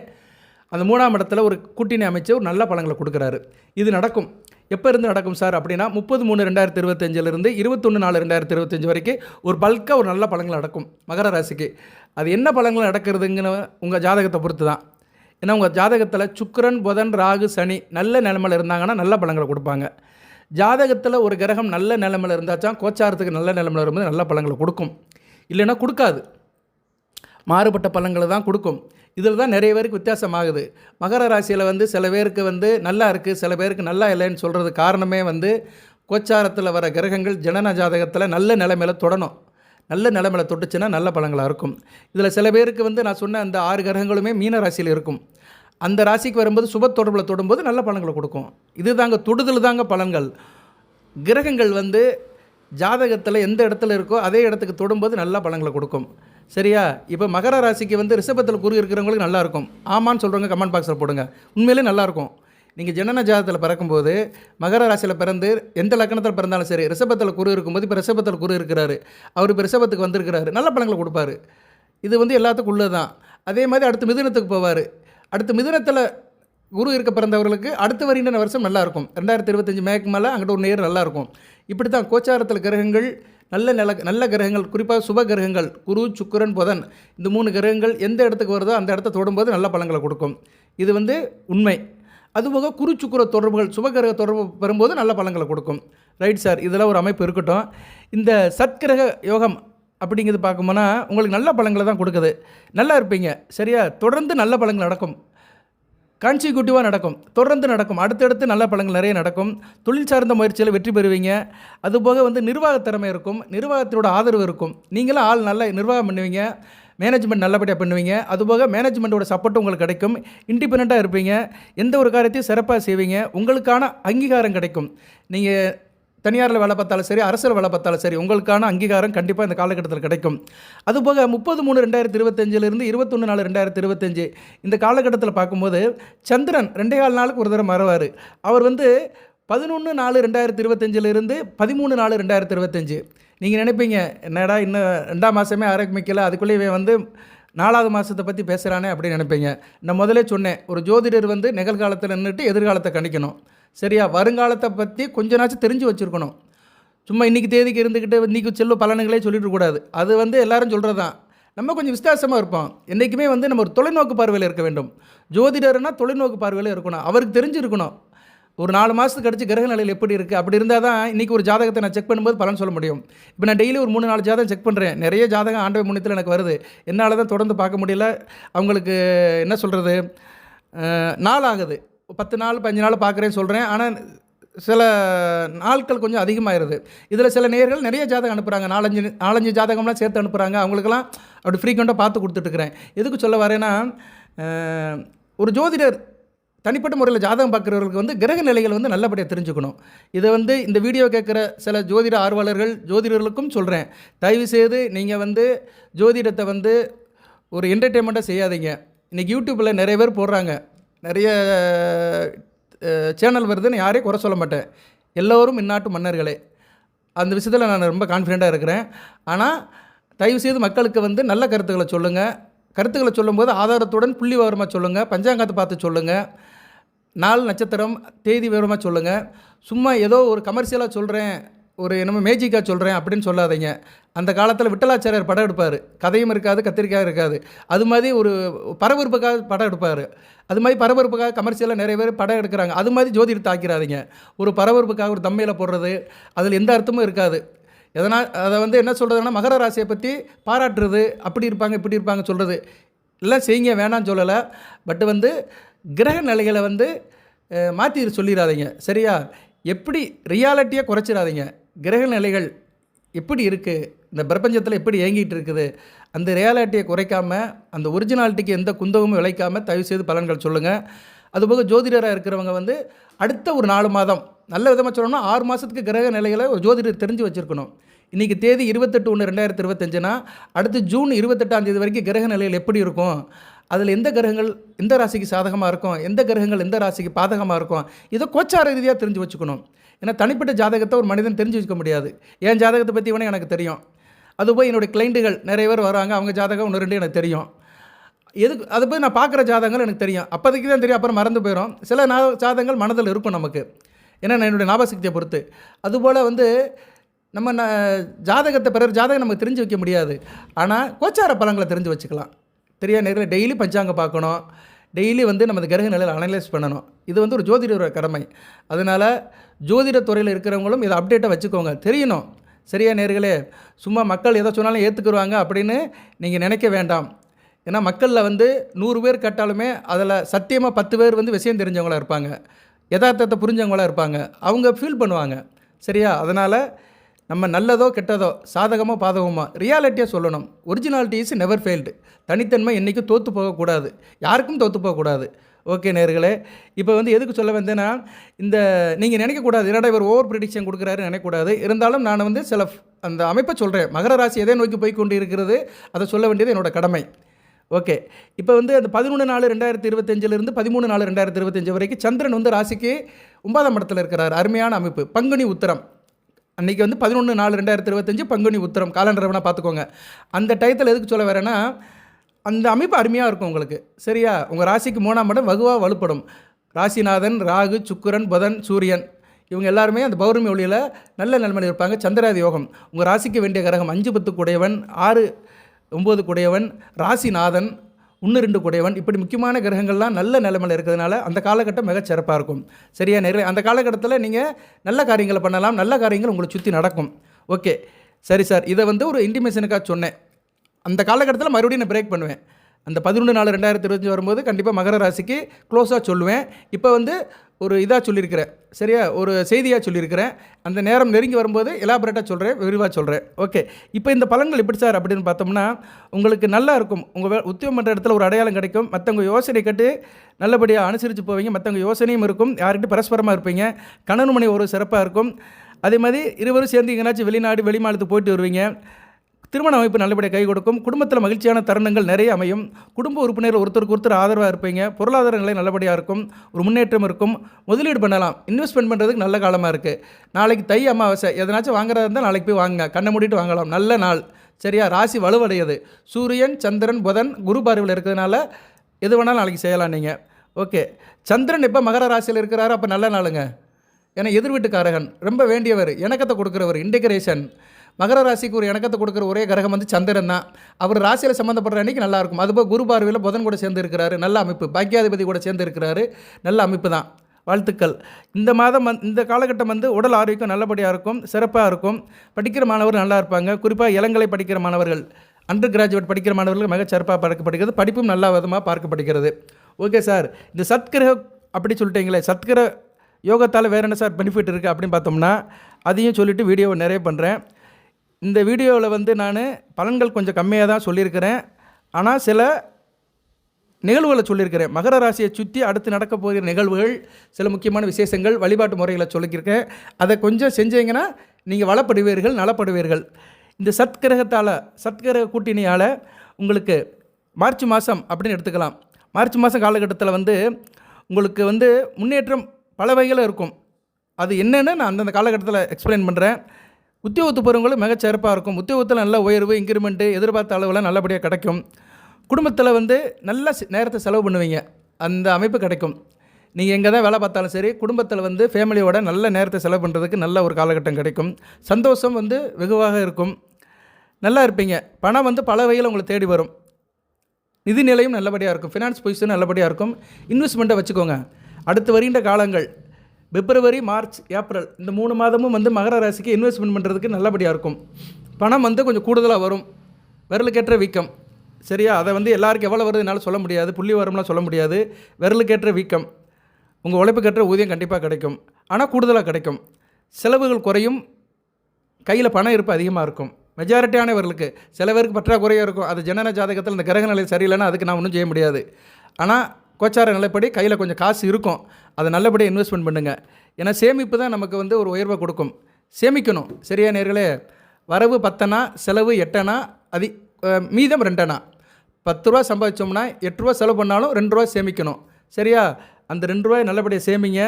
அந்த மூணாம் இடத்துல ஒரு கூட்டணி அமைச்சு ஒரு நல்ல பழங்களை கொடுக்குறாரு. இது நடக்கும். எப்போ இருந்து நடக்கும் சார் அப்படின்னா முப்பது மூணு ரெண்டாயிரத்தி இருபத்தஞ்சிலிருந்து இருபத்தொன்று நாலு ரெண்டாயிரத்தி இருபத்தஞ்சி வரைக்கும் ஒரு பல்காக ஒரு நல்ல பலன்கள் நடக்கும் மகர ராசிக்கு. அது என்ன பலன்கள் நடக்கிறதுங்கிற உங்கள் ஜாதகத்தை பொறுத்து தான் ஏன்னா உங்கள் ஜாதகத்தில் சுக்கரன் புதன் ராகு சனி நல்ல நிலமையில் இருந்தாங்கன்னா நல்ல பலன்களை கொடுப்பாங்க. ஜாதகத்தில் ஒரு கிரகம் நல்ல நிலமையில் இருந்தாச்சான் கோச்சாரத்துக்கு நல்ல நிலமையில் வரும்போது நல்ல பலன்களை கொடுக்கும். இல்லைன்னா கொடுக்காது. மாறுபட்ட பலன்களை தான் கொடுக்கும். இதில் தான் நிறைய பேருக்கு வித்தியாசமாகுது மகர ராசியில் வந்து சில பேருக்கு வந்து நல்லா இருக்குது சில பேருக்கு நல்லா இல்லைன்னு சொல்கிறது காரணமே வந்து கோச்சாரத்தில் வர கிரகங்கள் ஜனன ஜாதகத்தில் நல்ல நிலைமையில் தொடணும். நல்ல நிலைமையில் தொட்டுச்சுன்னா நல்ல பழங்களாக இருக்கும். இதில் சில பேருக்கு வந்து நான் சொன்ன அந்த ஆறு கிரகங்களுமே மீன ராசியில் இருக்கும். அந்த ராசிக்கு வரும்போது சுப தொடர்பில் தொடும்போது நல்ல பலன்களை கொடுக்கும். இது தாங்க தொடுதல் தாங்க பலன்கள் கிரகங்கள் வந்து ஜாதகத்தில் எந்த இடத்துல இருக்கோ அதே இடத்துக்கு தொடும்போது நல்ல பலன்களை கொடுக்கும். சரியா? இப்போ மகர ராசிக்கு வந்து ரிஷபத்தில் குரு இருக்கிறவங்களுக்கு நல்லாயிருக்கும் ஆமான்னு சொல்கிறவங்க கமெண்ட் பாக்ஸில் போடுங்க. உண்மையிலே நல்லாயிருக்கும் நீங்கள் ஜனன ஜாதத்தில் பிறக்கும்போது மகர ராசியில் பிறந்து எந்த லக்கணத்தில் பிறந்தாலும் சரி ரிஷபத்தில் குரு இருக்கும்போது இப்போ ரிஷபத்தில் குரு இருக்கிறாரு. அவர் இப்போ ரிஷபத்துக்கு வந்திருக்கிறாரு. நல்ல பழங்களை கொடுப்பாரு. இது வந்து எல்லாத்துக்கும் உள்ளது தான் அதே மாதிரி அடுத்து மிதுனத்துக்கு போவார். அடுத்து மிதுனத்தில் குரு இருக்க பிறந்தவர்களுக்கு அடுத்த வருகின்ற வருஷம் நல்லாயிருக்கும் ரெண்டாயிரத்தி இருபத்தஞ்சி மேக்கு மேலே அங்கிட்ட ஒரு நேர் நல்லாயிருக்கும் இப்படி தான் கோச்சாரத்தில் கிரகங்கள் நல்ல நில நல்ல கிரகங்கள் குறிப்பாக சுப கிரகங்கள் குரு சுக்கரன் புதன் இந்த மூணு கிரகங்கள் எந்த இடத்துக்கு வருதோ அந்த இடத்த தொடும்போது நல்ல பலன்களை கொடுக்கும். இது வந்து உண்மை. அதுபோக குறுச்சுக்குற தொடர்புகள் சுபகிரக தொடர்பு பெறும்போது நல்ல பலன்களை கொடுக்கும். ரைட் சார் இதெல்லாம் ஒரு அமைப்பு இருக்கட்டும். இந்த சத்கிரக யோகம் அப்படிங்கிறது பார்க்கும்போனா உங்களுக்கு நல்ல பலன்களை தான் கொடுக்குது. நல்லா இருப்பீங்க. சரியா? தொடர்ந்து நல்ல பலன்கள் நடக்கும். கான்சிக்யூட்டிவாக நடக்கும். தொடர்ந்து நடக்கும். அடுத்தடுத்து நல்ல பலன்கள் நிறைய நடக்கும். தொழில் சார்ந்த முயற்சியில் வெற்றி பெறுவீங்க. அதுபோக வந்து நிர்வாக திறமை இருக்கும். நிர்வாகத்தினோட ஆதரவு இருக்கும். நீங்களும் ஆள் நல்லா நிர்வாகம் பண்ணுவீங்க. மேனேஜ்மெண்ட் நல்லபடியாக பண்ணுவீங்க. அதுபோக மேனேஜ்மெண்ட்டோட சப்போர்ட் உங்களுக்கு கிடைக்கும். இண்டிபெண்ட்டாக இருப்பீங்க. எந்த ஒரு காரியத்தையும் சிறப்பாக செய்வீங்க. உங்களுக்கான அங்கீகாரம் கிடைக்கும். நீங்கள் தனியாரில் வேலை பார்த்தாலும் சரி அரசியல் வேலை பார்த்தாலும் சரி உங்களுக்கான அங்கீகாரம் கண்டிப்பாக இந்த காலகட்டத்தில் கிடைக்கும். அதுபோக முப்பது மூணு ரெண்டாயிரத்தி இருபத்தஞ்சிலிருந்து இருபத்தொன்று நாலு ரெண்டாயிரத்தி இருபத்தஞ்சு. இந்த காலகட்டத்தில் பார்க்கும்போது சந்திரன் ரெண்டே கால் நாளுக்கு ஒரு தடவை மறவார். அவர் வந்து பதினொன்று நாலு ரெண்டாயிரத்தி இருபத்தஞ்சிலிருந்து பதிமூணு நாலு ரெண்டாயிரத்தி இருபத்தஞ்சு. நீங்கள் நினைப்பீங்க என்னடா இன்னும் ரெண்டாம் மாதமே ஆரம்பிக்கல அதுக்குள்ளேயே வந்து நாலாவது மாதத்தை பற்றி பேசுகிறானே அப்படின்னு நினைப்பீங்க. நான் முதலே சொன்னேன் ஒரு ஜோதிடர் வந்து நிகழ்காலத்தில் நின்றுட்டு எதிர்காலத்தை கணிக்கணும். சரியா? வருங்காலத்தை பற்றி கொஞ்ச நாச்சும் தெரிஞ்சு வச்சுருக்கணும். சும்மா இன்றைக்கி தேதிக்கு இருந்துக்கிட்டு இன்றைக்கி செல்லும் பலன்களே சொல்லிடக்கூடாது அது வந்து எல்லாரும் சொல்கிறது தான் நம்ம கொஞ்சம் விசுவாசமாக இருப்போம். என்றைக்குமே வந்து நம்ம ஒரு தொலைநோக்கு பார்வையில் இருக்க வேண்டும். ஜோதிடர்னால் தொலைநோக்கு பார்வையில் இருக்கணும். அவருக்கு தெரிஞ்சிருக்கணும். ஒரு நாலு மாதத்துக்கு கழிச்சு கிரக நிலையில் எப்படி இருக்குது அப்படி இருந்தால் தான் இன்றைக்கி ஒரு ஜாதகத்தை நான் செக் பண்ணும்போது பலன் சொல்ல முடியும். இப்போ நான் டெய்லி ஒரு மூணு நாலு ஜாதகம் செக் பண்ணுறேன் நிறைய ஜாதகம் ஆண்டவை முன்னத்தில் எனக்கு வருது. என்னால் தான் தொடர்ந்து பார்க்க முடியல. அவங்களுக்கு என்ன சொல்கிறது நாள் ஆகுது. பத்து நாள் பஞ்சு நாள் பார்க்குறேன்னு சொல்கிறேன் ஆனால் சில நாட்கள் கொஞ்சம் அதிகமாகிடுது இதில் சில நேர்கள் நிறைய ஜாதகம் அனுப்புகிறாங்க நாலஞ்சு நாலஞ்சு ஜாதகம்லாம் சேர்த்து அனுப்புகிறாங்க அவங்களுக்கெல்லாம் அப்படி ஃப்ரீக்வெண்ட்டாக பார்த்து கொடுத்துட்ருக்குறேன் எதுக்கு சொல்ல வரேன்னா ஒரு ஜோதிடர் தனிப்பட்ட முறையில் ஜாதகம் பார்க்குறவர்களுக்கு வந்து கிரக நிலைகள் வந்து நல்லபடியாக தெரிஞ்சுக்கணும். இதை வந்து இந்த வீடியோ கேட்குற சில ஜோதிட ஆர்வலர்கள் ஜோதிடர்களுக்கும் சொல்கிறேன் தயவு செய்து நீங்கள் வந்து ஜோதிடத்தை வந்து ஒரு என்டர்டெயின்மெண்ட்டாக செய்யாதீங்க. இன்றைக்கி யூடியூப்பில் நிறைய பேர் போடுறாங்க. நிறைய சேனல் வருதுன்னு யாரையும் குறை சொல்ல மாட்டேன். எல்லோரும் இந்நாட்டு மன்னர்களே. அந்த விஷயத்தில் நான் ரொம்ப கான்ஃபிடெண்ட்டாக இருக்கிறேன். ஆனால் தயவுசெய்து மக்களுக்கு வந்து நல்ல கருத்துக்களை சொல்லுங்கள் கருத்துக்களை சொல்லும்போது ஆதாரத்துடன் புள்ளி விவரமாக சொல்லுங்கள் பஞ்சாங்கத்தை பார்த்து சொல்லுங்கள் நாள் நட்சத்திரம் தேதி விவரமாக சொல்லுங்கள் சும்மா ஏதோ ஒரு கமர்ஷியலாக சொல்கிறேன் ஒரு என்னமோ மேஜிக்காக சொல்கிறேன் அப்படின்னு சொல்லாதீங்க. அந்த காலத்தில் விட்டலாச்சாரியார் படம் எடுப்பார். கதையும் இருக்காது கத்திரிக்காயும் இருக்காது. அது மாதிரி ஒரு பரபரப்புக்காக படம் எடுப்பார். அது மாதிரி பரபரப்புக்காக கமர்ஷியலாக நிறைய பேர் படம் எடுக்கிறாங்க. அது மாதிரி ஜோதிடத்தை ஆக்கிறாதீங்க ஒரு பரபரப்புக்காக ஒரு தம்மையில் போடுறது அதில் எந்த அர்த்தமும் இருக்காது. எதனால் அதை வந்து என்ன சொல்கிறதுனா மகர ராசியை பற்றி பாராட்டுறது அப்படி இருப்பாங்க இப்படி இருப்பாங்க சொல்கிறது எல்லாம் செய்யுங்க வேணாம்னு சொல்லலை. பட் வந்து கிரக நிலைகளை வந்து மாற்றி சொல்லிடாதீங்க சரியா? எப்படி ரியாலிட்டியாக குறைச்சிடாதீங்க கிரக நிலைகள் எப்படி இருக்குது இந்த பிரபஞ்சத்தில் எப்படி இயங்கிட்டு இருக்குது? அந்த ரியாலிட்டியை குறைக்காமல் அந்த ஒரிஜினாலிட்டிக்கு எந்த குந்தகமும் விளைக்காமல் தயவு செய்து பலன்கள் சொல்லுங்கள் அதுபோக ஜோதிடராக இருக்கிறவங்க வந்து அடுத்த ஒரு நாலு மாதம் நல்ல விதமாக சொல்லணும்னா ஆறு மாதத்துக்கு கிரக நிலைகளை ஒரு ஜோதிடர் தெரிஞ்சு வச்சுருக்கணும். இன்றைக்கி தேதி இருபத்தெட்டு ஒன்று ரெண்டாயிரத்தி இருபத்தஞ்சுனா அடுத்து ஜூன் இருபத்தெட்டாம் தேதி வரைக்கும் கிரக நிலைகள் எப்படி இருக்கும்? அதில் எந்த கிரகங்கள் எந்த ராசிக்கு சாதகமாக இருக்கும்? எந்த கிரகங்கள் எந்த ராசிக்கு பாதகமாக இருக்கும்? இதை கோச்சார ரீதியாக தெரிஞ்சு வச்சுக்கணும். ஏன்னா தனிப்பட்ட ஜாதகத்தை ஒரு மனிதன் தெரிஞ்சு வச்சுக்க முடியாது. என் ஜாதகத்தை பற்றி வேணால் எனக்கு தெரியும். அது போய் என்னுடைய கிளைண்ட்டுகள் நிறைய பேர் வராங்க. அவங்க ஜாதகம் ஒன்று ரெண்டு எனக்கு தெரியும். எதுக்கு அது போய் நான் பார்க்குற ஜாதகங்கள் எனக்கு தெரியும். அப்போதைக்கு தான் தெரியும். அப்புறம் மறந்து போயிடும். சில நா ஜாதகங்கள் மனதில் இருக்கும் நமக்கு. ஏன்னா நான் என்னுடைய ஞாபகசக்தியை பொறுத்து. அதுபோல் வந்து நம்ம ஜாதகத்தை பிறர் ஜாதகம் நமக்கு தெரிஞ்சு வைக்க முடியாது. ஆனால் கோச்சார பலன்களை தெரிஞ்சு வச்சுக்கலாம். தெரியாத நேரத்தில் டெய்லி பஞ்சாங்கம் பார்க்கணும். டெய்லி வந்து நம்ம கிரக நிலையில் அனலைஸ் பண்ணணும். இது வந்து ஒரு ஜோதிடரோட கடமை. அதனால் ஜோதிட துறையில் இருக்கிறவங்களும் இதை அப்டேட்டாக வச்சுக்கோங்க. தெரியணும். சரியா நேர்களே சும்மா மக்கள் எதை சொன்னாலும் ஏற்றுக்குருவாங்க அப்படின்னு நீங்கள் நினைக்க வேண்டாம். ஏன்னா மக்களில் வந்து நூறு பேர் கேட்டாலுமே அதில் சத்தியமாக பத்து பேர் வந்து விஷயம் தெரிஞ்சவங்களா இருப்பாங்க. யதார்த்தத்தை புரிஞ்சவங்களா இருப்பாங்க. அவங்க ஃபீல் பண்ணுவாங்க. சரியா? அதனால் நம்ம நல்லதோ கெட்டதோ சாதகமோ பாதகமோ ரியாலிட்டியாக சொல்லணும். ஒரிஜினாலிட்டி இஸ் நெவர் ஃபெயில்டு தனித்தன்மை என்றைக்கும் தோற்று போகக்கூடாது. யாருக்கும் தோற்று போகக்கூடாது. ஓகே நேர்களே இப்போ வந்து எதுக்கு சொல்ல வந்தேன்னா இந்த நீங்கள் நினைக்கக்கூடாது. என்னடா இவர் ஓவர் ப்ரிடிக்ஷன் கொடுக்குறாரு நினைக்கக்கூடாது. இருந்தாலும் நான் வந்து சில அந்த அமைப்பை சொல்கிறேன் மகர ராசி எதை நோக்கி போய் கொண்டு இருக்கிறது அதை சொல்ல வேண்டியது என்னோட கடமை. ஓகே இப்போ வந்து அந்த பதினொன்று நாலு ரெண்டாயிரத்தி இருபத்தஞ்சிலிருந்து பதிமூணு நாலு ரெண்டாயிரத்தி இருபத்தஞ்சு வரைக்கும் சந்திரன் வந்து ராசிக்கு ஒன்பதாம் இடத்துல இருக்கிறார். அருமையான அமைப்பு. பங்குனி உத்தரம். அன்றைக்கி வந்து பதினொன்று நாலு ரெண்டாயிரத்தி இருபத்தஞ்சு பங்குனி உத்தரம் காலண்டர் பார்த்துக்கோங்க. அந்த டயத்தில் எதுக்கு சொல்ல வரேன்னா அந்த அமைப்பு அருமையாக இருக்கும் உங்களுக்கு. சரியா? உங்கள் ராசிக்கு மூணாம் இடம் வகுவாக வலுப்படும். ராசிநாதன் ராகு சுக்கிரன் புதன் சூரியன். இவங்க எல்லாருமே அந்த பௌர்ணமி ஒளியில் நல்ல நிலைமையில் இருப்பாங்க. சந்திராதி யோகம். உங்கள் ராசிக்கு வேண்டிய கிரகம் அஞ்சு பத்து குடையவன் ஆறு ஒம்பது கூடையவன் ராசிநாதன் ஒன்று ரெண்டு குடையவன் இப்படி முக்கியமான கிரகங்கள்லாம் நல்ல நிலைமையில் இருக்கிறதுனால அந்த காலகட்டம் மிக சிறப்பாக இருக்கும். சரியா நிறைய அந்த காலகட்டத்தில் நீங்கள் நல்ல காரியங்களை பண்ணலாம். நல்ல காரியங்கள் உங்களை சுற்றி நடக்கும். ஓகே. சரி சார். இதை வந்து ஒரு இன்டிமேஷனுக்காக சொன்னேன். அந்த காலகட்டத்தில் மறுபடியும் நான் பிரேக் பண்ணுவேன். அந்த பதினொன்று நாலு ரெண்டாயிரத்தி இருபத்தஞ்சி வரும்போது கண்டிப்பாக மகர ராசிக்கு க்ளோஸாக சொல்லுவேன். இப்போ வந்து ஒரு இதாக சொல்லியிருக்கிறேன். சரியா? ஒரு செய்தியாக சொல்லியிருக்கிறேன். அந்த நேரம் நெருங்கி வரும்போது எலாபரேட்டாக சொல்கிறேன் விரிவாக சொல்கிறேன் ஓகே இப்போ இந்த பலன்கள் எப்படி சார் அப்படின்னு பார்த்தோம்னா உங்களுக்கு நல்லா இருக்கும். உங்கள் உத்தியோகம் பண்ணுற இடத்துல ஒரு அடையாளம் கிடைக்கும். மற்றவங்க யோசனை கட்டு நல்லபடியாக அனுசரித்து போவீங்க. மற்றவங்க யோசனையும் இருக்கும். யார்கிட்ட பரஸ்பரமாக இருப்பீங்க. கணவன் மணி ஒரு சிறப்பாக இருக்கும். அதே மாதிரி இருவரும் சேர்ந்து எங்கேனாச்சும் வெளிநாடு வெளிமாநிலத்துக்கு போயிட்டு வருவீங்க. திருமண அமைப்பு நல்லபடியாக கை கொடுக்கும். குடும்பத்தில் மகிழ்ச்சியான தருணங்கள் நிறைய அமையும். குடும்ப உறுப்பினர் ஒருத்தருக்கு ஒருத்தர் ஆதரவாக இருப்பீங்க. பொருளாதார நிலை நல்லபடியாக இருக்கும். ஒரு முன்னேற்றம் இருக்கும். முதலீடு பண்ணலாம். இன்வெஸ்ட்மெண்ட் பண்ணுறதுக்கு நல்ல காலமாக இருக்குது நாளைக்கு தை அமாவாசை. எதனாச்சும் வாங்குறதா இருந்தால் நாளைக்கு போய் வாங்க கண்ணை மூடிட்டு வாங்கலாம். நல்ல நாள். சரியா? ராசி வலுவடையது. சூரியன் சந்திரன் புதன் குரு பார்வையில் இருக்கிறதுனால எது வேணாலும் நாளைக்கு செய்யலாம் நீங்கள் ஓகே. சந்திரன் இப்போ மகர ராசியில் இருக்கிறாரு அப்போ நல்ல நாளுங்க. ஏன்னா எதிர் வீட்டுக்காரகன். ரொம்ப வேண்டியவர். இணக்கத்தை கொடுக்குறவர். இன்டெக்ரேஷன் மகர ராசிக்கு ஒரு இணக்கத்தை கொடுக்குற ஒரே கிரகம் வந்து சந்திரன் தான். அவர் ராசியில் சம்மந்தப்படுற அன்றைக்கி நல்லா இருக்கும். அதுபோல் குரு பார்வையில் புதன் கூட சேர்ந்து இருக்கிறாரு. நல்ல அமைப்பு. பாக்கியாதிபதி கூட சேர்ந்து இருக்கிறாரு. நல்ல அமைப்பு தான். வாழ்த்துக்கள். இந்த மாதம் வந்து இந்த காலகட்டம் வந்து உடல் ஆரோக்கியம் நல்லபடியாக இருக்கும். சிறப்பாக இருக்கும். படிக்கிற மாணவர் நல்லா இருப்பாங்க. குறிப்பாக இளங்கலை படிக்கிற மாணவர்கள் அண்டர் கிராஜுவேட் படிக்கிற மாணவர்கள் மிக சிறப்பாக பார்க்கப்படுகிறது. படிப்பும் நல்ல விதமாக பார்க்கப்படுகிறது. Okay sir. இந்த சத்கிரக அப்படி சொல்லிட்டீங்களே சத்கிர யோகத்தால் வேறு என்ன சார் பெனிஃபிட் இருக்குது அப்படின்னு பார்த்தோம்னா அதையும் சொல்லிவிட்டு வீடியோவை நிறைய பண்ணுறேன் இந்த வீடியோவில் வந்து நான் பலன்கள் கொஞ்சம் கம்மியாக தான் சொல்லியிருக்கிறேன். ஆனால் சில நிகழ்வுகளை சொல்லியிருக்கிறேன். மகர ராசியை சுற்றி அடுத்து நடக்க போகிற நிகழ்வுகள் சில முக்கியமான விசேஷங்கள் வழிபாட்டு முறைகளை சொல்லியிருக்கேன் அதை கொஞ்சம் செஞ்சீங்கன்னா நீங்கள் வளப்படுவீர்கள் நலப்படுவீர்கள். இந்த சத்கிரகத்தால் சத்கிரக கூட்டணியால் உங்களுக்கு மார்ச் மாதம் அப்படின்னு எடுத்துக்கலாம். மார்ச் மாதம் காலகட்டத்தில் வந்து உங்களுக்கு வந்து முன்னேற்றம் பல வகையில் இருக்கும். அது என்னென்னு நான் அந்தந்த காலகட்டத்தில் எக்ஸ்பிளைன் பண்ணுறேன் உத்தியோகத்து போகிறவங்களும் மிகச்சிறப்பாக இருக்கும். உத்தியோகத்தில் நல்ல உயர்வு இன்க்ரிமெண்ட்டு எதிர்பார்த்த அளவில் நல்லபடியாக கிடைக்கும். குடும்பத்தில் வந்து நல்ல நேரத்தை செலவு பண்ணுவீங்க. அந்த அமைப்பு கிடைக்கும். நீங்கள் எங்கே தான் வேலை பார்த்தாலும் சரி குடும்பத்தில் வந்து ஃபேமிலியோட நல்ல நேரத்தை செலவு பண்ணுறதுக்கு நல்ல ஒரு காலகட்டம் கிடைக்கும். சந்தோஷம் வந்து வெகுவாக இருக்கும். நல்லா இருப்பீங்க. பணம் வந்து பல வகையில் உங்களை தேடி வரும். நிதி நிலையும் நல்லபடியாக இருக்கும். ஃபினான்ஸ் பொசிஷன் நல்லபடியாக இருக்கும். இன்வெஸ்ட்மெண்ட்டை வச்சுக்கோங்க. அடுத்து வருகின்ற காலங்கள். பிப்ரவரி மார்ச் ஏப்ரல் இந்த மூணு மாதமும் வந்து மகர ராசிக்கு இன்வெஸ்ட்மெண்ட் பண்ணுறதுக்கு நல்லபடியாக இருக்கும். பணம் வந்து கொஞ்சம் கூடுதலாக வரும். விரலுக்கேற்ற வீக்கம். சரியா? அதை வந்து எல்லாருக்கும் எவ்வளோ வருது என்னால் சொல்ல முடியாது. புள்ளி வரம்லாம் சொல்ல முடியாது. விரலுக்கேற்ற வீக்கம். உங்கள் உழைப்புக்கேற்ற ஊதியம் கண்டிப்பாக கிடைக்கும். ஆனால் கூடுதலாக கிடைக்கும். செலவுகள் குறையும். கையில் பணம் இருப்பு அதிகமாக இருக்கும். மெஜாரிட்டியானவர்களுக்கு சில பேருக்கு பற்றாக்குறையாக இருக்கும். அது ஜனன ஜாதகத்தில் இந்த கிரக நிலை சரியில்லைன்னா அதுக்கு நான் ஒன்றும் செய்ய முடியாது. ஆனால் கோச்சார நிலைப்படி கையில் கொஞ்சம் காசு இருக்கும். அதை நல்லபடியாக இன்வெஸ்ட்மெண்ட் பண்ணுங்கள் ஏன்னா சேமிப்பு தான் நமக்கு வந்து ஒரு உயர்வை கொடுக்கும். சேமிக்கணும். சரியா நேர்களே? வரவு பத்தனா செலவு எட்டனா அதி மீதம் ரெண்டனா? பத்து ரூபா சம்பாதிச்சோம்னா எட்டு ரூபா செலவு பண்ணாலும் ரெண்டு ரூபா சேமிக்கணும். சரியா? அந்த ரெண்டு ரூபாய் நல்லபடியாக சேமிங்க.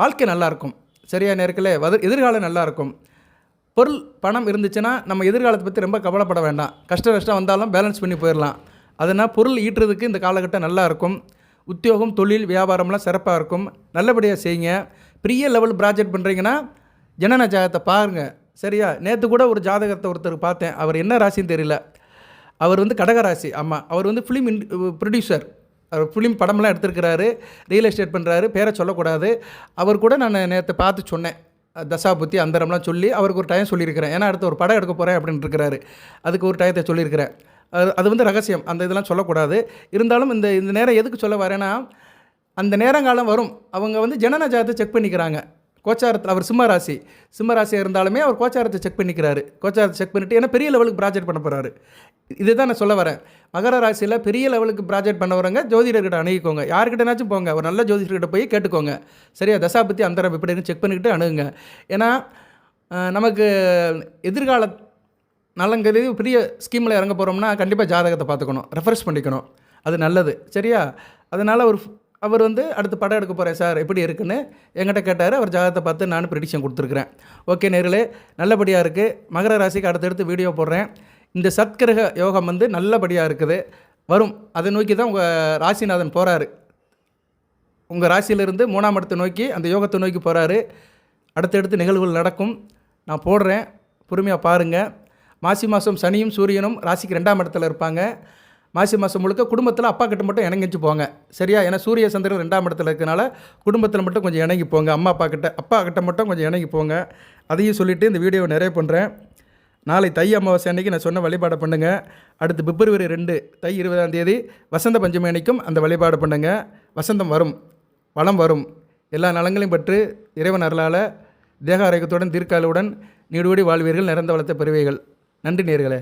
வாழ்க்கை நல்லாயிருக்கும் சரியா நேர்களே? வத எதிர்காலம் நல்லாயிருக்கும் பொருள் பணம் இருந்துச்சுன்னா நம்ம எதிர்காலத்தை பற்றி ரொம்ப கவலைப்பட வேண்டாம். கஷ்ட கஷ்டம் வந்தாலும் பேலன்ஸ் பண்ணி போயிடலாம் அதனால் பொருள் ஈட்டுறதுக்கு இந்த காலகட்டம் நல்லா இருக்கும். உத்தியோகம் தொழில் வியாபாரம்லாம் சிறப்பாக இருக்கும். நல்லபடியாக செய்யுங்க பெரிய லெவல் ப்ராஜெக்ட் பண்ணுறீங்கன்னா ஜனன ஜாதகத்தை பாருங்கள் சரியா? நேற்று கூட ஒரு ஜாதகத்தை ஒருத்தர் பார்த்தேன். அவர் என்ன ராசின்னு தெரியல. அவர் வந்து கடகராசி ஆமாம் அவர் வந்து ஃபிலிம் இன் ப்ரொடியூசர் அவர் ஃபிலிம் படம்லாம் எடுத்திருக்கிறாரு. ரியல் எஸ்டேட் பண்ணுறாரு பேரை சொல்லக்கூடாது. அவர் கூட நான் நேற்று பார்த்து சொன்னேன். தசாபுத்தி அந்தரம்லாம் சொல்லி அவருக்கு ஒரு டைம் சொல்லியிருக்கிறேன். ஏன்னா அடுத்து ஒரு படம் எடுக்க போகிறேன் அப்படின்னு இருக்கிறாரு. அதுக்கு ஒரு டயத்தை சொல்லியிருக்கிறேன். அது அது வந்து ரகசியம். அந்த இதெல்லாம் சொல்லக்கூடாது. இருந்தாலும் இந்த இந்த நேரம் எதுக்கு சொல்ல வரேன்னா அந்த நேரங்காலம் வரும். அவங்க வந்து ஜனன ஜாதத்தை செக் பண்ணிக்கிறாங்க. கோச்சாரத்தில் அவர் சிம்ம ராசி. சிம்ம ராசியாக இருந்தாலுமே அவர் கோச்சாரத்தை செக் பண்ணிக்கிறாரு. கோச்சாரத்தை செக் பண்ணிவிட்டு ஏன்னா பெரிய லெவலுக்கு ப்ராஜெக்ட் பண்ண போகிறாரு இதுதான் நான் சொல்ல வரேன். மகர ராசியில் பெரிய லெவலுக்கு ப்ராஜெக்ட் பண்ண வரவங்க ஜோதிடர்கிட்ட அணுகிக்கோங்க. யார்கிட்டனாச்சும் போங்க. ஒரு நல்ல ஜோதிடர்கிட்ட போய் கேட்டுக்கோங்க. சரியா? தசாபத்தி அந்தரம் இப்படின்னு செக் பண்ணிக்கிட்டு அணுகுங்க. ஏன்னா நமக்கு எதிர்கால நல்லங்கிறது பெரிய ஸ்கீமில் இறங்க போகிறோம்னா கண்டிப்பாக ஜாதகத்தை பார்த்துக்கணும். ரெஃபரன்ஸ் பண்ணிக்கணும். அது நல்லது. சரியா? அதனால் அவர் அவர் வந்து அடுத்து படம் எடுக்க போகிறேன் சார் எப்படி இருக்குன்னு என்கிட்ட கேட்டார். அவர் ஜாதகத்தை பார்த்து நான் ப்ரிடிக்ஷன் கொடுத்துருக்குறேன். ஓகே நேர்களே நல்லபடியாக இருக்குது மகர ராசிக்கு அடுத்தடுத்து வீடியோ போடுறேன். இந்த சத்கிரக யோகம் வந்து நல்லபடியாக இருக்குது. வரும். அதை நோக்கி தான் உங்கள் ராசிநாதன் போகிறாரு உங்கள் ராசியிலிருந்து மூணாம் இடத்தை நோக்கி அந்த யோகத்தை நோக்கி போகிறாரு அடுத்தடுத்து நிகழ்வுகள் நடக்கும். நான் போடுறேன். பொறுமையாக பாருங்கள் மாசி மாதம் சனியும் சூரியனும் ராசிக்கு ரெண்டாம் இடத்துல இருப்பாங்க. மாசி மாதம் முழுக்க குடும்பத்தில் அப்பா கிட்ட மட்டும் இணங்கிச்சு போங்க. சரியா? ஏன்னா சூரிய சந்திரன் ரெண்டாம் இடத்துல இருக்கனால குடும்பத்தில் மட்டும் கொஞ்சம் இணங்கி போங்க. அம்மா அப்பா கிட்ட அப்பா கிட்ட மட்டும் கொஞ்சம் இணங்கி போங்க. அதையும் சொல்லிவிட்டு இந்த வீடியோவை நிறைய பண்ணுறேன் நாளை தை அமாவாசை அன்னைக்கு நான் சொன்ன வழிபாடை பண்ணுங்கள் அடுத்து பிப்ரவரி ரெண்டு தை இருபதாம் தேதி வசந்த பஞ்சமி அன்னைக்கும் அந்த வழிபாடு பண்ணுங்கள் வசந்தம் வரும். வளம் வரும். எல்லா நலங்களையும் பற்று இறைவன் அருளால் தேக ஆரோக்கியத்துடன் தீர்க்காலுடன் நீடோடி வாழ்வீர்கள். நிறந்த வளத்தை பெறுவீர்கள். நன்றி நேர்களே.